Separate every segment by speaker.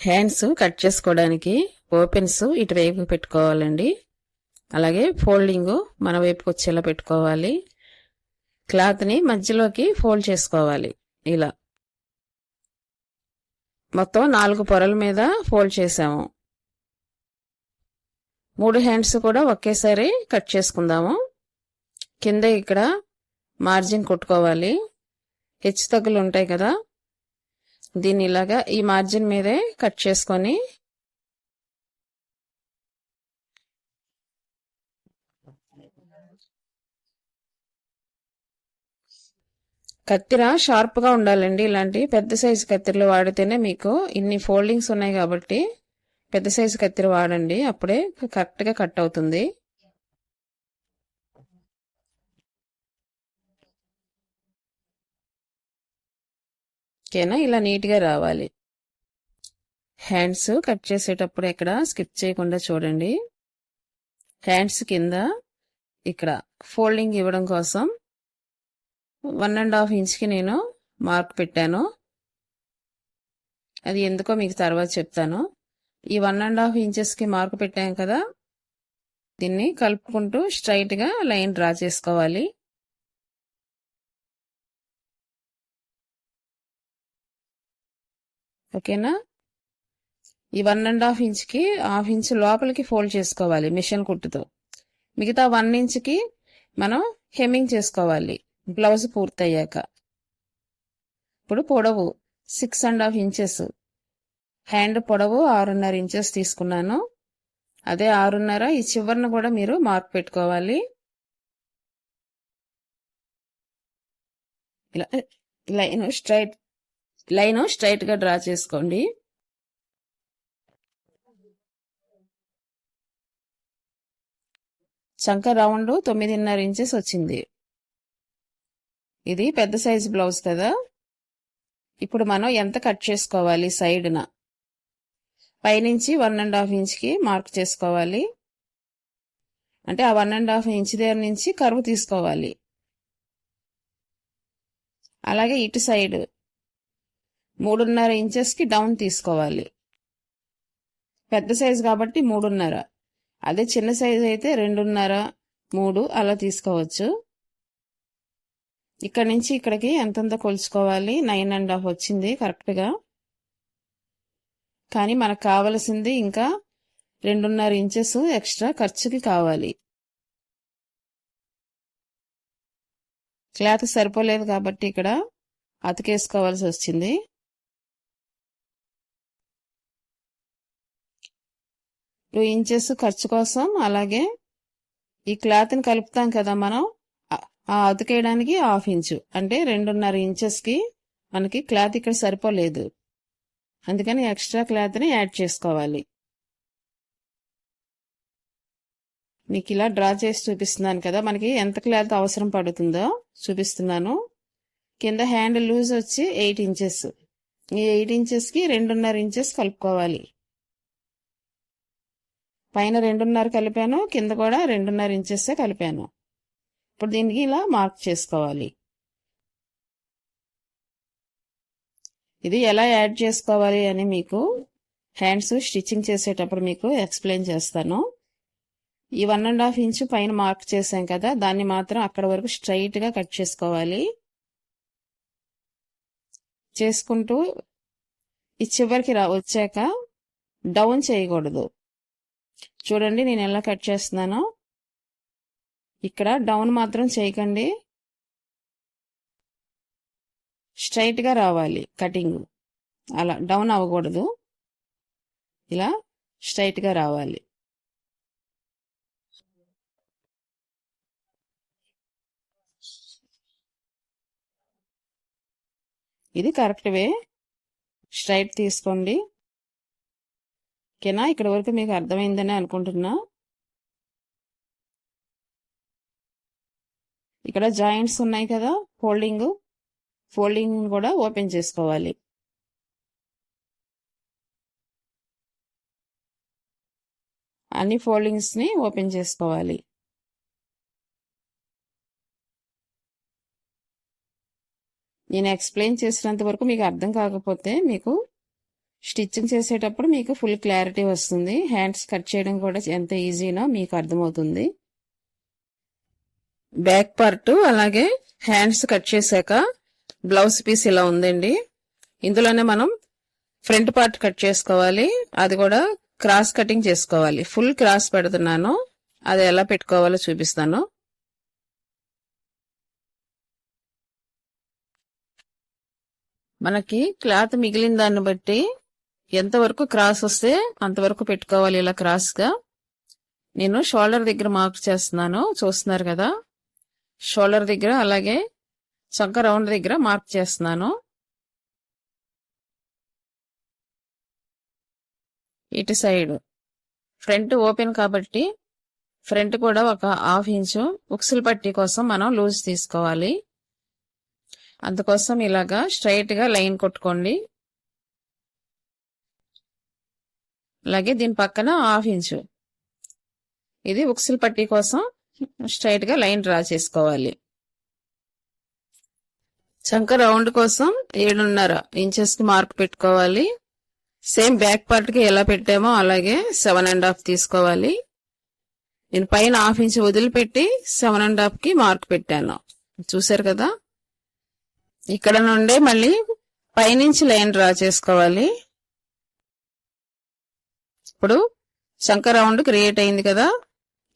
Speaker 1: Hands cut చేసుకోవడానికి opens ఇటువైపు పెట్టుకోవాలండి. అలాగే ఫోల్డింగ్ మన వైపుకి వచ్చేలా పెట్టుకోవాలి. క్లాత్ని మధ్యలోకి ఫోల్డ్ చేసుకోవాలి. ఇలా. మొత్తం నాలుగు పొరల మీద ఫోల్డ్ చేసాము. మూడు హ్యాండ్స్ కూడా ఒకేసారి కట్ చేసుకుందాము. కింద ఇక్కడ మార్జిన్ కొట్టుకోవాలి. హెచ్చు తగ్గులు ఉంటాయి కదా. దీన్ని ఇలాగా ఈ మార్జిన్ మీదే కట్ చేసుకొని కత్తిర షార్ప్గా ఉండాలండి. ఇలాంటి పెద్ద సైజు కత్తిరలు వాడితేనే మీకు ఇన్ని ఫోల్డింగ్స్ ఉన్నాయి కాబట్టి పెద్ద సైజు కత్తిర వాడండి. అప్పుడే కరెక్ట్గా కట్ అవుతుంది. ఓకేనా? ఇలా నీట్గా రావాలి. హ్యాండ్స్ కట్ చేసేటప్పుడు ఇక్కడ స్కిప్ చేయకుండా చూడండి. హ్యాండ్స్ కింద ఇక్కడ ఫోల్డింగ్ ఇవ్వడం కోసం వన్ అండ్ హాఫ్ ఇంచ్కి నేను మార్క్ పెట్టాను. అది ఎందుకో మీకు తర్వాత చెప్తాను. ఈ వన్ అండ్ హాఫ్ ఇంచెస్కి మార్క్ పెట్టాం కదా? దీన్ని కలుపుకుంటూ స్ట్రైట్గా లైన్ డ్రా చేసుకోవాలి. ఓకేనా? ఈ వన్ అండ్ హాఫ్ ఇంచ్కి హాఫ్ ఇంచ్ లోపలికి ఫోల్డ్ చేసుకోవాలి మిషన్ కుట్టుతో. మిగతా వన్ ఇంచ్కి మనం హెమ్మింగ్ చేసుకోవాలి బ్లౌజ్ పూర్తయ్యాక. ఇప్పుడు పొడవు six and half inches. Hand పొడవు ఆరున్నర ఇంచెస్ తీసుకున్నాను. అదే ఆరున్నర ఈ చివరిని కూడా మీరు మార్క్ పెట్టుకోవాలి. ఇలా లైన్ స్ట్రైట్ లైన్ స్ట్రైట్గా డ్రా చేసుకోండి. చంక రౌండ్ తొమ్మిదిన్నర ఇంచెస్ వచ్చింది. ఇది పెద్ద సైజ్ బ్లౌజ్ కదా. ఇప్పుడు మనం ఎంత కట్ చేసుకోవాలి సైడ్న? పైనుంచి వన్ అండ్ హాఫ్ ఇంచ్కి మార్క్ చేసుకోవాలి. అంటే ఆ వన్ అండ్ హాఫ్ ఇంచ్ దగ్గర నుంచి కరువు తీసుకోవాలి. అలాగే ఇటు సైడ్ మూడున్నర ఇంచెస్కి డౌన్ తీసుకోవాలి. పెద్ద సైజు కాబట్టి మూడున్నర. అదే చిన్న సైజు అయితే రెండున్నర మూడు అలా తీసుకోవచ్చు. ఇక్కడ నుంచి ఇక్కడికి ఎంతంత కొలుచుకోవాలి? నైన్ అండ్ హాఫ్ వచ్చింది కరెక్ట్గా కానీ మనకు కావలసింది ఇంకా రెండున్నర ఇంచెస్ ఎక్స్ట్రా ఖర్చుకి కావాలి. క్లాత్ సరిపోలేదు కాబట్టి ఇక్కడ అతికేసుకోవాల్సి వచ్చింది. టూ ఇంచెస్ ఖర్చు కోసం అలాగే ఈ క్లాత్ని కలుపుతాం కదా మనం ఆ అతికేయడానికి హాఫ్ ఇంచు. అంటే రెండున్నర ఇంచెస్కి మనకి క్లాత్ ఇక్కడ సరిపోలేదు. అందుకని ఎక్స్ట్రా క్లాత్ని యాడ్ చేసుకోవాలి. మీకు ఇలా డ్రా చేసి చూపిస్తున్నాను కదా మనకి ఎంత క్లాత్ అవసరం పడుతుందో చూపిస్తున్నాను. కింద హ్యాండ్ లూజ్ వచ్చి ఎయిట్ ఇంచెస్. ఈ ఎయిట్ ఇంచెస్కి రెండున్నర ఇంచెస్ కలుపుకోవాలి. పైన రెండున్నర కలిపాను కింద కూడా రెండున్నర ఇంచెస్ కలిపాను. ఇప్పుడు దీనికి ఇలా మార్క్ చేసుకోవాలి. ఇది ఎలా యాడ్ చేసుకోవాలి అని మీకు హ్యాండ్స్ స్టిచ్చింగ్ చేసేటప్పుడు మీకు ఎక్స్ప్లెయిన్ చేస్తాను. ఈ వన్ అండ్ హాఫ్ ఇంచ్ పైన మార్క్ చేసాం కదా దాన్ని మాత్రం అక్కడ వరకు స్ట్రైట్గా కట్ చేసుకోవాలి. చేసుకుంటూ ఈ చివరికి రా వచ్చాక డౌన్ చేయకూడదు. చూడండి నేను ఎలా కట్ చేస్తున్నానో. ఇక్కడ డౌన్ మాత్రం చేయకండి. స్ట్రైట్గా రావాలి కటింగ్. అలా డౌన్ అవ్వకూడదు. ఇలా స్ట్రైట్గా రావాలి. ఇది కరెక్ట్ వే. స్ట్రైట్ తీసుకోండి. ఓకేనా? ఇక్కడ వరకు మీకు అర్థమైందని అనుకుంటున్నా. ఇక్కడ జాయింట్స్ ఉన్నాయి కదా ఫోల్డింగ్. ఫోల్డింగ్ కూడా ఓపెన్ చేసుకోవాలి. అన్ని ఫోల్డింగ్స్ని ఓపెన్ చేసుకోవాలి. నేను ఎక్స్ప్లెయిన్ చేసినంత వరకు మీకు అర్థం కాకపోతే మీకు స్టిచ్చింగ్ చేసేటప్పుడు మీకు ఫుల్ క్లారిటీ వస్తుంది. హ్యాండ్స్ కట్ చేయడం కూడా ఎంత ఈజీనో మీకు అర్థమవుతుంది. బ్యాక్ పార్ట్ అలాగే హ్యాండ్స్ కట్ చేశాక బ్లౌజ్ పీస్ ఇలా ఉందండి. ఇందులోనే మనం ఫ్రంట్ పార్ట్ కట్ చేసుకోవాలి. అది కూడా క్రాస్ కటింగ్ చేసుకోవాలి. ఫుల్ క్రాస్ పెడుతున్నాను. అది ఎలా పెట్టుకోవాలో చూపిస్తాను. మనకి క్లాత్ మిగిలిన దాన్ని బట్టి ఎంతవరకు క్రాస్ వస్తే అంతవరకు పెట్టుకోవాలి ఇలా క్రాస్గా నేను షోల్డర్ దగ్గర మార్క్ చేస్తున్నాను చూస్తున్నారు కదా. షోల్డర్ దగ్గర అలాగే చొక్క రౌండ్ దగ్గర మార్క్ చేస్తున్నాను. ఇటు సైడ్. ఫ్రంట్ ఓపెన్ కాబట్టి ఫ్రంట్ కూడా ఒక హాఫ్ ఇంచు ఉక్సులు పట్టి కోసం మనం లూజ్ తీసుకోవాలి. అందుకోసం ఇలాగా స్ట్రైట్గా లైన్ కొట్టుకోండి. అలాగే దీని పక్కన హాఫ్ ఇంచు. ఇది ఉక్సులు పట్టి కోసం స్ట్రైట్గా లైన్ డ్రా చేసుకోవాలి. చంక రౌండ్ కోసం ఏడున్నర ఇంచెస్కి మార్క్ పెట్టుకోవాలి. సేమ్ బ్యాక్ పార్ట్కి ఎలా పెట్టామో అలాగే సెవెన్ అండ్ హాఫ్ తీసుకోవాలి. నేను పైన హాఫ్ ఇంచ్ వదిలిపెట్టి సెవెన్ అండ్ హాఫ్కి మార్క్ పెట్టాను. చూసారు కదా? ఇక్కడ నుండే మళ్ళీ పైనుంచి లైన్ డ్రా చేసుకోవాలి. ఇప్పుడు శంకరౌండ్ క్రియేట్ అయింది కదా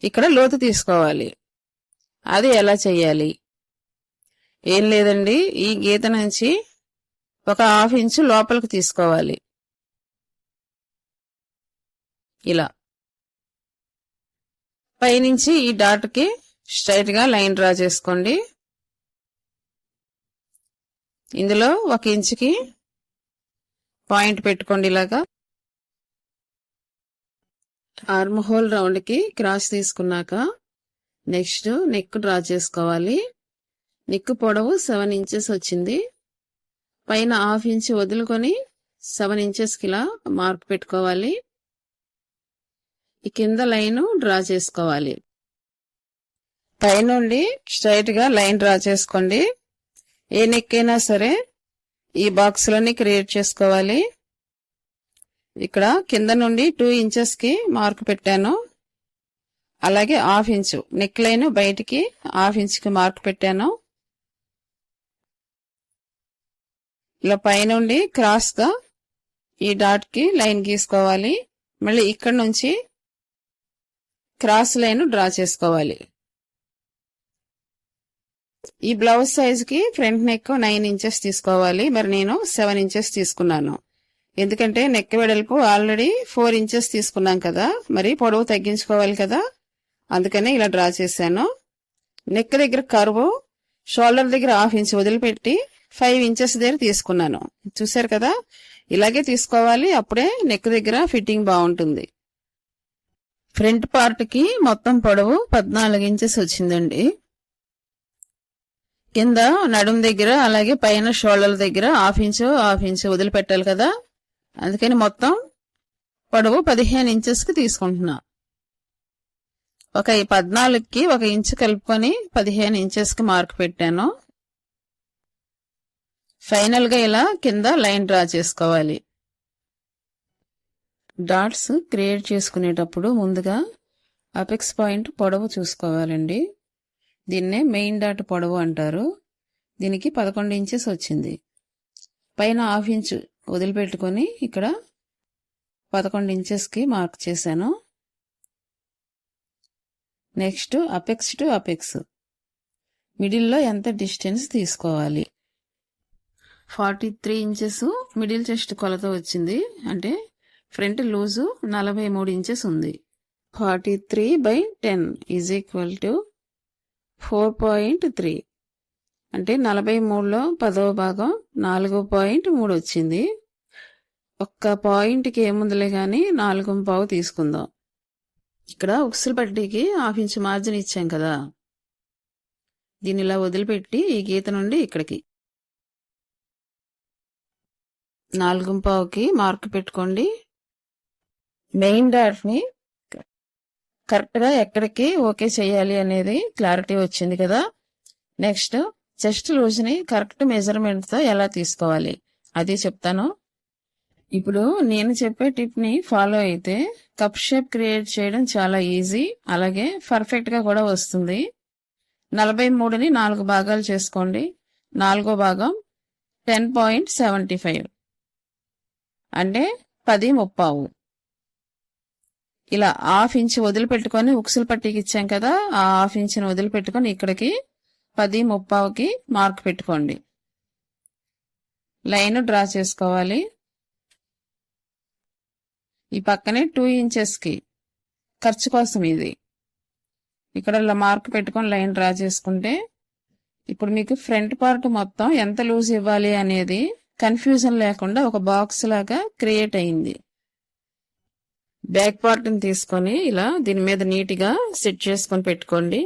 Speaker 1: ఇక్కడ లోతు తీసుకోవాలి. అది ఎలా చెయ్యాలి? ఏం లేదండి ఈ గీత నుంచి ఒక హాఫ్ ఇంచు లోపలికి తీసుకోవాలి. ఇలా. పైనుంచి ఈ డాట్కి స్ట్రైట్గా లైన్ డ్రా చేసుకోండి. ఇందులో ఒక ఇంచుకి పాయింట్ పెట్టుకోండి ఇలాగా. ఆర్మ్ హోల్ రౌండ్కి క్రాస్ తీసుకున్నాక నెక్స్ట్ నెక్ డ్రా చేసుకోవాలి. నెక్ పొడవు సెవెన్ ఇంచెస్ వచ్చింది. పైన హాఫ్ ఇంచ్ వదులుకొని సెవెన్ ఇంచెస్కి ఇలా మార్క్ పెట్టుకోవాలి. ఈ కింద లైన్ డ్రా చేసుకోవాలి. పైనుండి స్ట్రైట్గా లైన్ డ్రా చేసుకోండి. ఏ నెక్ అయినా సరే ఈ బాక్స్లోని క్రియేట్ చేసుకోవాలి. ఇక్కడ కింద నుండి టూ ఇంచెస్కి మార్క్ పెట్టాను. అలాగే హాఫ్ ఇంచు నెక్ లైన్ బయటికి హాఫ్ ఇంచ్కి మార్క్ పెట్టాను. ఇలా పైనుండి క్రాస్గా ఈ డాట్కి లైన్ గీసుకోవాలి. మళ్ళీ ఇక్కడ నుంచి క్రాస్ లైన్ డ్రా చేసుకోవాలి. ఈ బ్లౌజ్ సైజ్కి ఫ్రంట్ నెక్ నైన్ ఇంచెస్ తీసుకోవాలి. మరి నేను సెవెన్ ఇంచెస్ తీసుకున్నాను. ఎందుకంటే నెక్ వెడల్పు ఆల్రెడీ ఫోర్ ఇంచెస్ తీసుకున్నాం కదా మరి పొడవు తగ్గించుకోవాలి కదా. అందుకనే ఇలా డ్రా చేశాను. నెక్ దగ్గర కరువు షోల్డర్ దగ్గర హాఫ్ ఇంచ్ వదిలిపెట్టి ఫైవ్ ఇంచెస్ దగ్గర తీసుకున్నాను. చూసారు కదా? ఇలాగే తీసుకోవాలి అప్పుడే నెక్ దగ్గర ఫిట్టింగ్ బాగుంటుంది. ఫ్రంట్ పార్ట్కి మొత్తం పొడవు పద్నాలుగు ఇంచెస్ వచ్చిందండి. కింద నడుం దగ్గర అలాగే పైన షోల్డర్ దగ్గర హాఫ్ ఇంచు హాఫ్ ఇంచు వదిలిపెట్టాలి కదా. అందుకని మొత్తం పొడవు పదిహేను ఇంచెస్కి తీసుకుంటున్నా. ఒక పద్నాలుగుకి ఒక ఇంచు కలుపుకొని పదిహేను ఇంచెస్కి మార్క్ పెట్టాను. ఫైనల్గా ఇలా కింద లైన్ డ్రా చేసుకోవాలి. డాట్స్ క్రియేట్ చేసుకునేటప్పుడు ముందుగా అపెక్స్ పాయింట్ పొడవు చూసుకోవాలండి. దీన్నే మెయిన్ డాట్ పొడవు అంటారు. దీనికి పదకొండు ఇంచెస్ వచ్చింది. పైన హాఫ్ ఇంచు వదిలిపెట్టుకొని ఇక్కడ పదకొండు ఇంచెస్కి మార్క్ చేశాను. నెక్స్ట్ అపెక్స్ టు అపెక్స్ మిడిల్లో ఎంత డిస్టెన్స్ తీసుకోవాలి? Forty three inches middle chest కొలత వచ్చింది. అంటే ఫ్రంట్ లూజు నలభై మూడు ఇంచెస్ ఉంది. Forty three by ten is equal to four point three అంటే నలభై మూడులో పదవ భాగం నాలుగు పాయింట్ మూడు వచ్చింది ఒక్క పాయింట్కి ఏముందిలే కానీ నాలుగు పావు తీసుకుందాం. ఇక్కడ ఉక్సులు పట్టీకి హాఫ్ ఇంచ్ మార్జిన్ ఇచ్చాం కదా. దీన్ని ఇలా వదిలిపెట్టి ఈ గీత నుండి ఇక్కడికి. నాలుగు పావుకి మార్క్ పెట్టుకోండి. మెయిన్ డాట్ని కరెక్ట్గా ఎక్కడికి ఓకే చేయాలి అనేది క్లారిటీ వచ్చింది కదా. నెక్స్ట్ చెస్ట్ లూజ్ని కరెక్ట్ మెజర్మెంట్తో ఎలా తీసుకోవాలి? అది చెప్తాను. ఇప్పుడు నేను చెప్పే టిప్ని ఫాలో అయితే కప్ షేప్ క్రియేట్ చేయడం చాలా ఈజీ అలాగే పర్ఫెక్ట్గా కూడా వస్తుంది. నలభై మూడుని నాలుగు భాగాలు చేసుకోండి. నాలుగో భాగం టెన్ పాయింట్ సెవెంటీ ఫైవ్ అంటే పది ముప్పావు. ఇలా హాఫ్ ఇంచ్ వదిలిపెట్టుకొని ఉక్సులు పట్టీకి ఇచ్చాం కదా ఆ హాఫ్ ఇంచ్ని వదిలిపెట్టుకొని ఇక్కడికి పది ముప్పావుకి మార్క్ పెట్టుకోండి. లైన్ డ్రా చేసుకోవాలి. ఈ పక్కనే టూ ఇంచెస్కి ఖర్చు కోసం ఇది. ఇక్కడ మార్క్ పెట్టుకొని లైన్ డ్రా చేసుకుంటే ఇప్పుడు మీకు ఫ్రంట్ పార్ట్ మొత్తం ఎంత లూజ్ ఇవ్వాలి అనేది కన్ఫ్యూజన్ లేకుండా ఒక బాక్స్ లాగా క్రియేట్ అయింది. బ్యాక్ పార్ట్ని తీసుకొని ఇలా దీని మీద నీట్గా సెట్ చేసుకొని పెట్టుకోండి.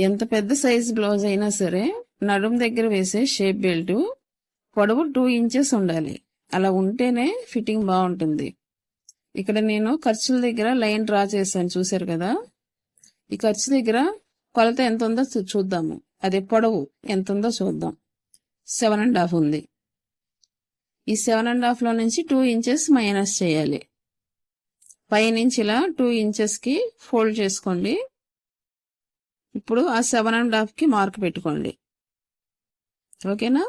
Speaker 1: ఎంత పెద్ద సైజ్ బ్లౌజ్ అయినా సరే నడుం దగ్గర వేసే షేప్ బెల్ట్ పొడవు టూ ఇంచెస్ ఉండాలి. అలా ఉంటేనే ఫిట్టింగ్ బాగుంటుంది. ఇక్కడ నేను ఖర్చుల దగ్గర లైన్ డ్రా చేశాను చూసారు కదా? ఈ ఖర్చు దగ్గర కొలత ఎంత ఉందో చూద్దాము. అదే పొడవు ఎంత ఉందో చూద్దాం. సెవెన్ అండ్ హాఫ్ ఉంది. ఈ సెవెన్ అండ్ హాఫ్లో నుంచి టూ ఇంచెస్ మైనస్ చేయాలి. పైనుంచి ఇలా టూ ఇంచెస్కి ఫోల్డ్ చేసుకోండి. ఇప్పుడు ఆ సెవెన్ అండ్ హాఫ్కి మార్క్ పెట్టుకోండి. ఓకేనా?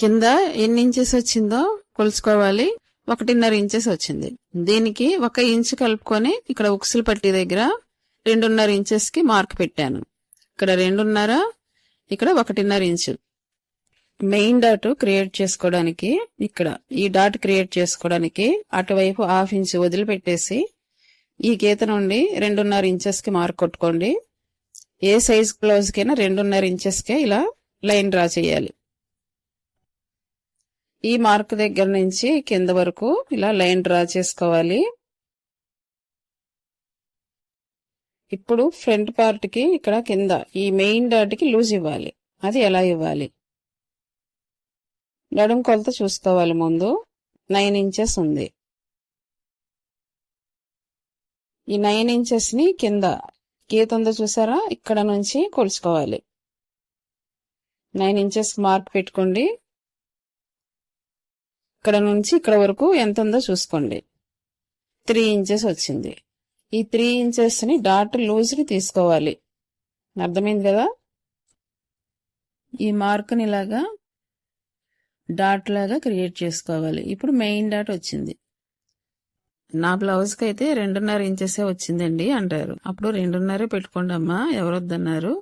Speaker 1: కింద ఎన్ని ఇంచెస్ వచ్చిందో కొలుచుకోవాలి. ఒకటిన్నర ఇంచెస్ వచ్చింది. దీనికి ఒక ఇంచు కలుపుకొని ఇక్కడ ఉక్సులు పట్టి దగ్గర రెండున్నర ఇంచెస్కి మార్క్ పెట్టాను. ఇక్కడ రెండున్నర ఇక్కడ ఒకటిన్నర ఇంచు మెయిన్ డాట్ క్రియేట్ చేసుకోవడానికి ఇక్కడ ఈ డాట్ క్రియేట్ చేసుకోవడానికి అటువైపు హాఫ్ ఇంచ్ వదిలిపెట్టేసి ఈ గీత నుండి రెండున్నర ఇంచెస్కి మార్క్ కొట్టుకోండి. ఏ సైజ్ బ్లౌజ్కైనా రెండున్నర ఇంచెస్కే ఇలా లైన్ డ్రా చేయాలి. ఈ మార్క్ దగ్గర నుంచి కింద వరకు ఇలా లైన్ డ్రా చేసుకోవాలి. ఇప్పుడు ఫ్రంట్ పార్ట్కి ఇక్కడ కింద ఈ మెయిన్ డాట్కి లూజ్ ఇవ్వాలి. అది ఎలా ఇవ్వాలి? నడుం కొలత చూసుకోవాలి ముందు. నైన్ ఇంచెస్ ఉంది. ఈ నైన్ ఇంచెస్ని కింద గీత ఉందో చూసారా? ఇక్కడ నుంచి కొలుచుకోవాలి. నైన్ ఇంచెస్ మార్క్ పెట్టుకోండి. ఇక్కడ నుంచి ఇక్కడ వరకు ఎంత ఉందో చూసుకోండి. త్రీ ఇంచెస్ వచ్చింది. ఈ త్రీ ఇంచెస్ని డాట్ లూజ్ని తీసుకోవాలి. అర్థమైంది కదా? ఈ మార్క్ని ఇలాగా డాట్ లాగా క్రియేట్ చేసుకోవాలి. ఇప్పుడు మెయిన్ డాట్ వచ్చింది. నా బ్లౌజ్కి అయితే రెండున్నర ఇంచెసే వచ్చిందండి అంటారు. అప్పుడు రెండున్నరే పెట్టుకోండి అమ్మా ఎవరొద్దన్నారు?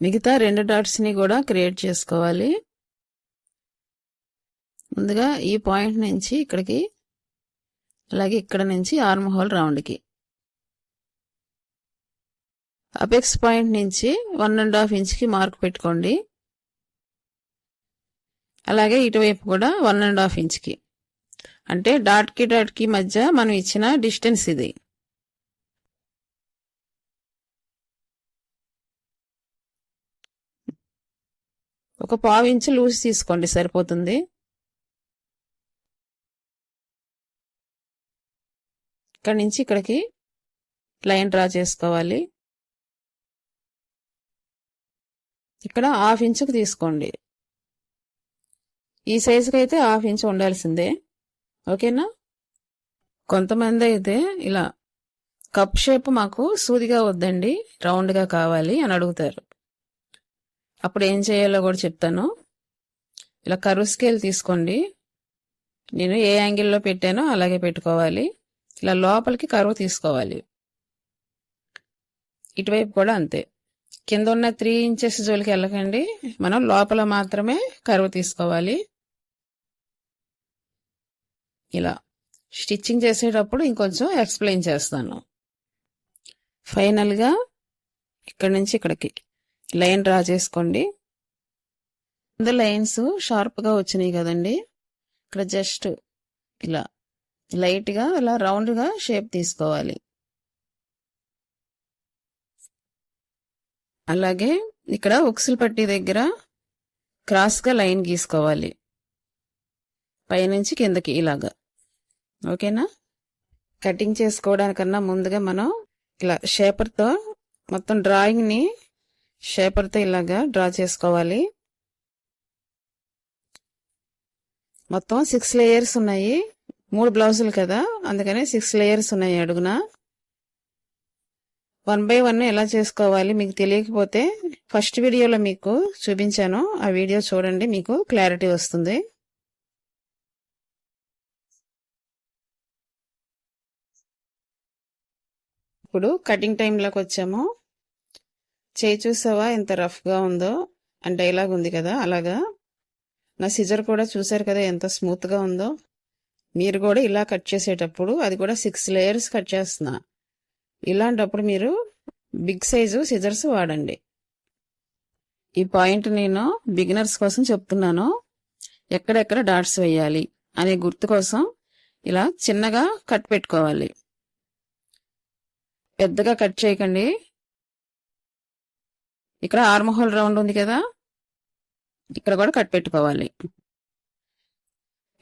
Speaker 1: మిగతా రెండు డాట్స్ని కూడా క్రియేట్ చేసుకోవాలి. ముందుగా ఈ పాయింట్ నుంచి ఇక్కడికి అలాగే ఇక్కడ నుంచి ఆర్మ్ హోల్ రౌండ్కి అపెక్స్ పాయింట్ నుంచి వన్ అండ్ హాఫ్ ఇంచ్కి మార్క్ పెట్టుకోండి. అలాగే ఇటువైపు కూడా వన్ అండ్ హాఫ్ ఇంచ్కి అంటే డాట్కి డాట్కి మధ్య మనం ఇచ్చిన డిస్టెన్స్ ఇది. ఒక పావు ఇంచు లూజ్ తీసుకోండి సరిపోతుంది. ఇక్కడి నుంచి ఇక్కడికి లైన్ డ్రా చేసుకోవాలి. ఇక్కడ హాఫ్ ఇంచుకు తీసుకోండి. ఈ సైజుకి అయితే హాఫ్ ఇంచు ఉండాల్సిందే. ఓకేనా? కొంతమంది అయితే ఇలా కప్ షేప్ మాకు సూదిగా వద్దండి రౌండ్గా కావాలి అని అడుగుతారు. అప్పుడు ఏం చేయాలో కూడా చెప్తాను. ఇలా కరువు స్కేల్ తీసుకోండి. నేను ఏ యాంగిల్లో పెట్టానో అలాగే పెట్టుకోవాలి. ఇలా లోపలికి కరువు తీసుకోవాలి. ఇటువైపు కూడా అంతే. కింద ఉన్న త్రీ ఇంచెస్ జోలికి వెళ్ళకండి. మనం లోపల మాత్రమే కరువు తీసుకోవాలి. ఇలా స్టిచ్చింగ్ చేసేటప్పుడు ఇంకొంచెం ఎక్స్ప్లెయిన్ చేస్తాను. ఫైనల్గా ఇక్కడ నుంచి ఇక్కడికి లైన్ డ్రా చేసుకోండి. కింద లైన్స్ షార్ప్గా వచ్చినాయి కదండి. ఇక్కడ జస్ట్ ఇలా లైట్గా ఇలా రౌండ్గా షేప్ తీసుకోవాలి. అలాగే ఇక్కడ ఉక్సులు పట్టి దగ్గర క్రాస్గా లైన్ గీసుకోవాలి. పైనుంచి కిందకి ఇలాగా. ఓకేనా? కటింగ్ చేసుకోవడానికన్నా ముందుగా మనం ఇలా షేపర్తో మొత్తం డ్రాయింగ్ని షేపర్తో ఇలాగా డ్రా చేసుకోవాలి. మొత్తం సిక్స్ లేయర్స్ ఉన్నాయి. మూడు బ్లౌజులు కదా అందుకని సిక్స్ లేయర్స్ ఉన్నాయి అడుగున. వన్ బై వన్ ఎలా చేసుకోవాలి మీకు తెలియకపోతే ఫస్ట్ వీడియోలో మీకు చూపించాను. ఆ వీడియో చూడండి మీకు క్లారిటీ వస్తుంది. ఇప్పుడు కటింగ్ టైంలోకి వచ్చాము. చేయి చూసావా? ఎంత రఫ్గా ఉందో? అంటే ఇలాగ ఉంది కదా అలాగా? నా సిజర్ కూడా చూసారు కదా ఎంత స్మూత్గా ఉందో? మీరు కూడా ఇలా కట్ చేసేటప్పుడు అది కూడా సిక్స్ లేయర్స్ కట్ చేస్తున్నా. ఇలాంటప్పుడు మీరు బిగ్ సైజు సిజర్స్ వాడండి. ఈ పాయింట్ నేను బిగినర్స్ కోసం చెప్తున్నాను. ఎక్కడెక్కడ డాట్స్ వేయాలి అనే గుర్తు కోసం ఇలా చిన్నగా కట్ పెట్టుకోవాలి. పెద్దగా కట్ చేయకండి. ఇక్కడ ఆర్మహోల్ రౌండ్ ఉంది కదా? ఇక్కడ కూడా కట్ పెట్టుకోవాలి.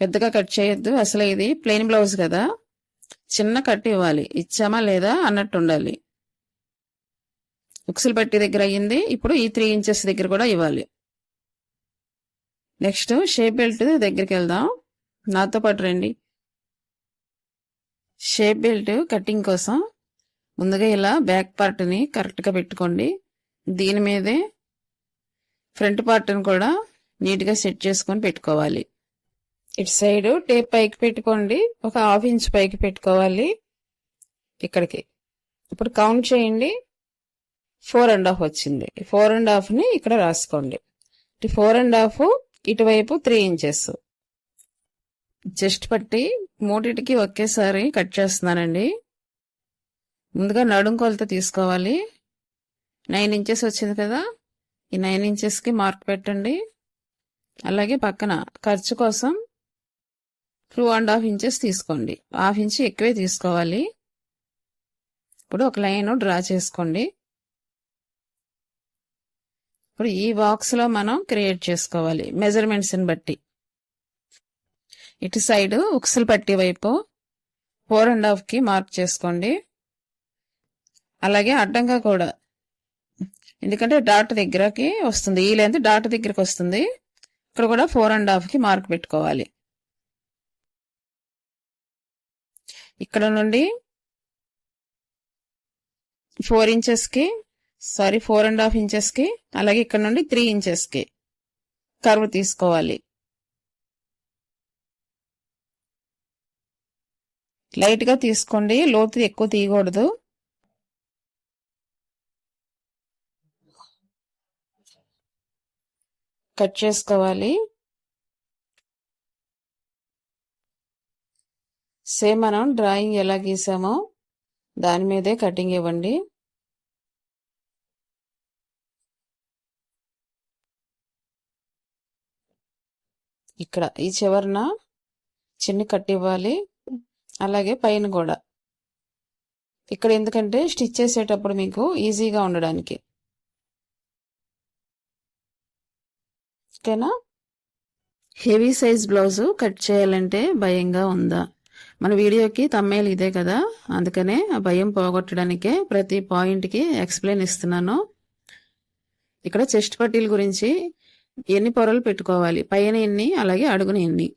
Speaker 1: పెద్దగా కట్ చేయొద్దు. అసలు ఇది ప్లెయిన్ బ్లౌజ్ కదా. చిన్న కట్ ఇవ్వాలి. ఇచ్చామా లేదా అన్నట్టు ఉండాలి. ఉక్సులు పట్టి దగ్గర అయ్యింది. ఇప్పుడు ఈ త్రీ ఇంచెస్ దగ్గర కూడా ఇవ్వాలి. నెక్స్ట్ షేప్ బెల్ట్ దగ్గరికి వెళ్దాం. నాతో పాటు రండి. షేప్ బెల్ట్ కటింగ్ కోసం ముందుగా ఇలా బ్యాక్ పార్ట్ని కరెక్ట్గా పెట్టుకోండి. దీని మీదే ఫ్రంట్ పార్ట్ని కూడా నీట్గా సెట్ చేసుకొని పెట్టుకోవాలి. ఇటు సైడ్ టేప్ పైకి పెట్టుకోండి. ఒక హాఫ్ ఇంచ్ పైకి పెట్టుకోవాలి ఇక్కడికి. ఇప్పుడు కౌంట్ చేయండి. ఫోర్ అండ్ హాఫ్ వచ్చింది. ఫోర్ అండ్ హాఫ్ని ఇక్కడ రాసుకోండి. ఫోర్ అండ్ హాఫ్ ఇటువైపు త్రీ ఇంచెస్. చెస్ట్ పట్టి మూటిటికి ఒకేసారి కట్ చేస్తున్నానండి. ముందుగా నడుం కొలత తీసుకోవాలి. నైన్ ఇంచెస్ వచ్చింది కదా. ఈ నైన్ ఇంచెస్కి మార్క్ పెట్టండి. అలాగే పక్కన ఖర్చు కోసం టూ అండ్ హాఫ్ ఇంచెస్ తీసుకోండి. హాఫ్ ఇంచ్ ఎక్కువే తీసుకోవాలి. ఇప్పుడు ఒక లైన్ డ్రా చేసుకోండి. ఇప్పుడు ఈ బాక్స్లో మనం క్రియేట్ చేసుకోవాలి. మెజర్మెంట్స్ని బట్టి. ఇటు సైడ్ ఉక్సలు పట్టి వైపు ఫోర్ అండ్ హాఫ్కి మార్క్ చేసుకోండి. అలాగే అడ్డంగా కూడా. ఎందుకంటే డాట్ దగ్గరకి వస్తుంది. ఈ లెంత్ డాట్ దగ్గరికి వస్తుంది. ఇక్కడ కూడా ఫోర్ అండ్ హాఫ్కి మార్క్ పెట్టుకోవాలి. ఇక్కడ నుండి ఫోర్ ఇంచెస్కి సారీ ఫోర్ అండ్ హాఫ్ ఇంచెస్కి అలాగే ఇక్కడ నుండి త్రీ ఇంచెస్కి కర్వ్ తీసుకోవాలి. లైట్గా తీసుకోండి. లోతు ఎక్కువ తీయకూడదు. కట్ చేసుకోవాలి. సేమ్ మనం డ్రాయింగ్ ఎలా గీసామో దాని మీదే కటింగ్ ఇవ్వండి. ఇక్కడ ఈ చివరన చిన్న కట్ ఇవ్వాలి. అలాగే పైన కూడా. ఇక్కడ ఎందుకంటే స్టిచ్ చేసేటప్పుడు మీకు ఈజీగా ఉండడానికి. ఓకేనా? హెవీ సైజ్ బ్లౌజు కట్ చేయాలంటే భయంగా ఉందా? మన వీడియోకి తమ్మేలు ఇదే కదా అందుకనే ఆ భయం పోగొట్టడానికే ప్రతి పాయింట్కి ఎక్స్ప్లెయిన్ ఇస్తున్నాను. ఇక్కడ చెస్ట్ పట్టీల గురించి ఎన్ని పొరలు పెట్టుకోవాలి? పైన ఎన్ని అలాగే అడుగున ఎన్ని?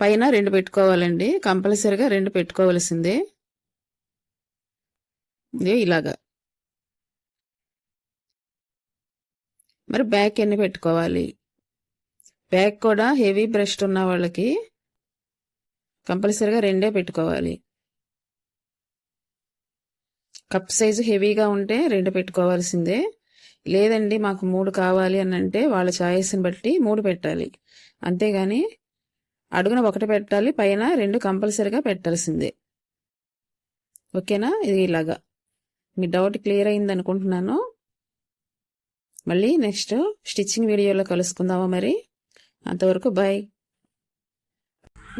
Speaker 1: పైన రెండు పెట్టుకోవాలండి కంపల్సరిగా రెండు పెట్టుకోవాల్సిందే. ఇలాగా. మరి బ్యాక్ ఎన్ని పెట్టుకోవాలి? బ్యాక్ కూడా హెవీ బ్రష్ ఉన్న వాళ్ళకి కంపల్సరిగా రెండే పెట్టుకోవాలి. కప్ సైజు హెవీగా ఉంటే రెండు పెట్టుకోవాల్సిందే. లేదండి మాకు మూడు కావాలి అని అంటే వాళ్ళ ఛాయిస్ని బట్టి మూడు పెట్టాలి. అంతేగాని అడుగున ఒకటి పెట్టాలి పైన రెండు కంపల్సరిగా పెట్టాల్సిందే. ఓకేనా? ఇది ఇలాగా. మీ డౌట్ క్లియర్ అయింది అనుకుంటున్నాను మళ్ళీ నెక్స్ట్ స్టిచ్చింగ్ వీడియోలో కలుసుకుందామా మరి? అంతవరకు బాయ్.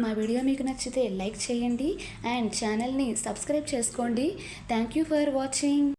Speaker 2: మా వీడియో మీకు నచ్చితే లైక్ చేయండి అండ్ ఛానల్ని సబ్స్క్రైబ్ చేసుకోండి. Thank you for watching.